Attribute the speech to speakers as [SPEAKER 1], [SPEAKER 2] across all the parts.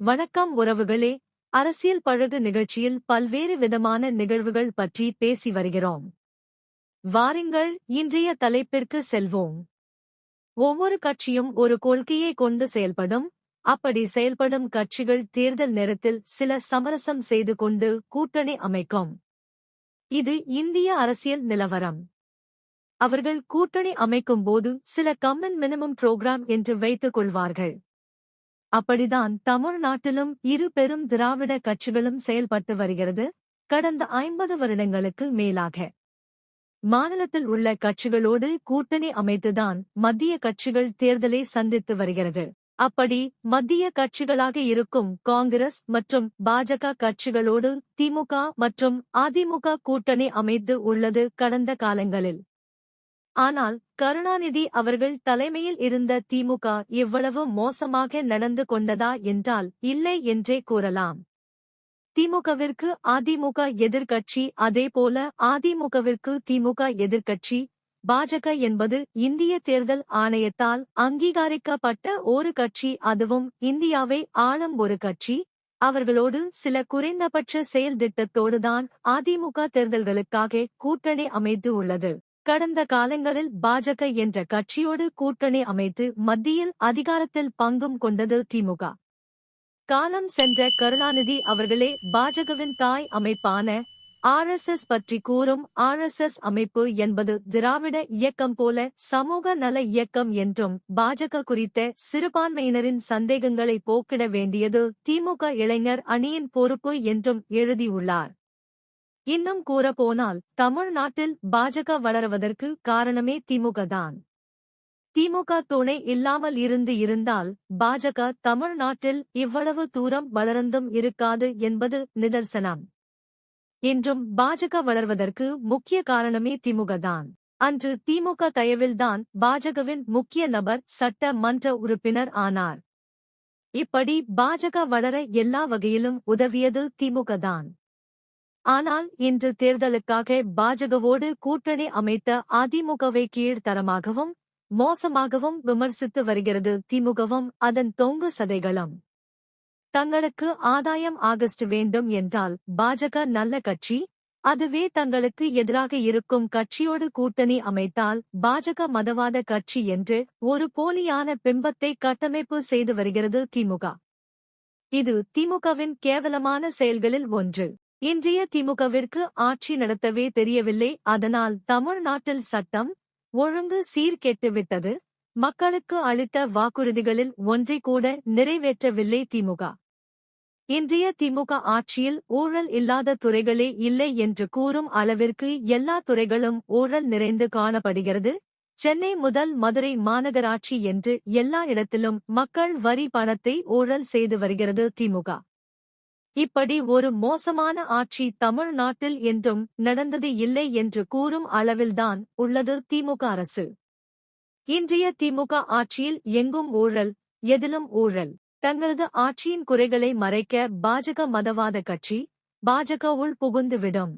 [SPEAKER 1] வணக்கம் உறவுகளே. அரசியல் பழகு நிகழ்ச்சியில் பல்வேறு விதமான நிகழ்வுகள் பற்றி பேசி வருகிறோம். வாருங்கள் இன்றைய தலைப்பிற்கு செல்வோம். ஒவ்வொரு கட்சியும் ஒரு கொள்கையை கொண்டு செயல்படும். அப்படி செயல்படும் கட்சிகள் தேர்தல் நேரத்தில் சில சமரசம் செய்து கொண்டு கூட்டணி அமைக்கும். இது இந்திய அரசியல் நிலவரம். அவர்கள் கூட்டணி அமைக்கும் போது சில கம்மன் மினிமம் புரோகிராம் என்று வைத்துக் கொள்வார்கள். அப்படிதான் தமிழ்நாட்டிலும் இரு பெரும் திராவிட கட்சிகளும் செயல்பட்டு வருகிறது. கடந்த ஐம்பது வருடங்களுக்கு மேலாக மாநிலத்தில் உள்ள கட்சிகளோடு கூட்டணி அமைத்துதான் மத்திய கட்சிகள் தேர்தலை சந்தித்து வருகிறது. அப்படி மத்திய கட்சிகளாக இருக்கும் காங்கிரஸ் மற்றும் பாஜக கட்சிகளோடு திமுக மற்றும் அதிமுக கூட்டணி அமைத்து உள்ளது. கடந்த காலங்களில் ஆனால் கருணாநிதி அவர்கள் தலைமையில் இருந்த திமுக இவ்வளவு மோசமாக நடந்து கொண்டதா என்றால் இல்லை என்றே கூறலாம். திமுகவிற்கு அதிமுக எதிர்க்கட்சி அதேபோல அதிமுகவிற்கு திமுக எதிர்க்கட்சி பாஜக என்பது இந்திய தேர்தல் ஆணையத்தால் அங்கீகரிக்கப்பட்ட ஒரு கட்சி அதுவும் இந்தியாவை ஆளும் ஒரு கட்சி. அவர்களோடு சில குறைந்தபட்ச செயல் திட்டத்தோடுதான் அதிமுக தேர்தல்களுக்காக கூட்டணி அமைத்து உள்ளது. கடந்த காலங்களில் பாஜக என்ற கட்சியோடு கூட்டணி அமைத்து மத்தியில் அதிகாரத்தில் பங்கும் கொண்டது திமுக. காலம் சென்ற கருணாநிதி அவர்களே பாஜகவின் தாய் அமைப்பான ஆர்எஸ்எஸ் பற்றி கூறும் ஆர்எஸ்எஸ் அமைப்பு என்பது திராவிட இயக்கம் போல சமூக நல இயக்கம் என்றும் பாஜக குறித்த சிறுபான்மையினரின் சந்தேகங்களை போக்கிட வேண்டியது திமுக இளைஞர் அணியின் பொறுப்பு என்றும் எழுதியுள்ளார். இன்னும் கூறப்போனால் தமிழ்நாட்டில் பாஜக வளருவதற்கு காரணமே திமுக தான். திமுக துணை இல்லாமல் இருந்து இருந்தால் பாஜக தமிழ்நாட்டில் இவ்வளவு தூரம் வளர்ந்தும் இருக்காது என்பது நிதர்சனம். இன்றும் பாஜக வளர்வதற்கு முக்கிய காரணமே திமுக தான். அன்று திமுக தயவில்தான் பாஜகவின் முக்கிய நபர் சட்ட மன்ற உறுப்பினர் ஆனார். இப்படி பாஜக வளர எல்லா வகையிலும் உதவியது திமுக தான். ஆனால் இன்று தேர்தலுக்காக பாஜகவோடு கூட்டணி அமைத்த அதிமுகவை கீழ்த்தரமாகவும் மோசமாகவும் விமர்சித்து வருகிறது திமுகவும் அதன் தொங்கு சதைகளும். தங்களுக்கு ஆதாயம் ஆகஸ்ட் வேண்டும் என்றால் பாஜக நல்ல கட்சி அதுவே தங்களுக்கு எதிராக இருக்கும் கட்சியோடு கூட்டணி அமைத்தால் பாஜக மதவாத கட்சி என்று ஒரு போலியான பிம்பத்தை கட்டமைப்பு செய்து வருகிறது திமுக. இது திமுகவின் கேவலமான செயல்களில் ஒன்று. இன்றைய திமுகவிற்கு ஆட்சி நடத்தவே தெரியவில்லை. அதனால் தமிழ்நாட்டில் சட்டம் ஒழுங்கு சீர்கெட்டுவிட்டது. மக்களுக்கு அளித்த வாக்குறுதிகளில் ஒன்றை கூட நிறைவேற்றவில்லை திமுக. இன்றைய திமுக ஆட்சியில் ஊழல் இல்லாத துறைகளே இல்லை என்று கூறும் அளவிற்கு எல்லா துறைகளும் ஊழல் நிறைந்து காணப்படுகிறது. சென்னை முதல் மதுரை மாநகராட்சி என்று எல்லா இடத்திலும் மக்கள் வரி பணத்தை ஊழல் செய்து வருகிறது திமுக. இப்படி ஒரு மோசமான ஆட்சி தமிழ்நாட்டில் என்றும் நடந்தது இல்லை என்று கூறும் அளவில்தான் உள்ளது திமுக அரசு. இன்றைய திமுக ஆட்சியில் எங்கும் ஊழல் எதிலும் ஊழல். தங்களது ஆட்சியின் குறைகளை மறைக்க பாஜக மதவாத கட்சி பாஜக உள் புகுந்துவிடும்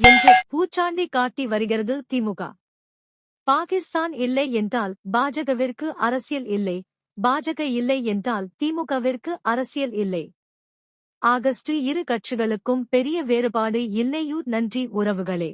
[SPEAKER 1] என்று பூச்சாண்டி காட்டி வருகிறது திமுக. பாகிஸ்தான் இல்லை என்றால் பாஜகவிற்கு அரசியல் இல்லை பாஜக இல்லை என்றால் திமுகவிற்கு அரசியல் இல்லை. ஆகஸ்ட் இரு கட்சிகளுக்கும் பெரிய வேறுபாடு இல்லையூ நன்றி உறவுகளே.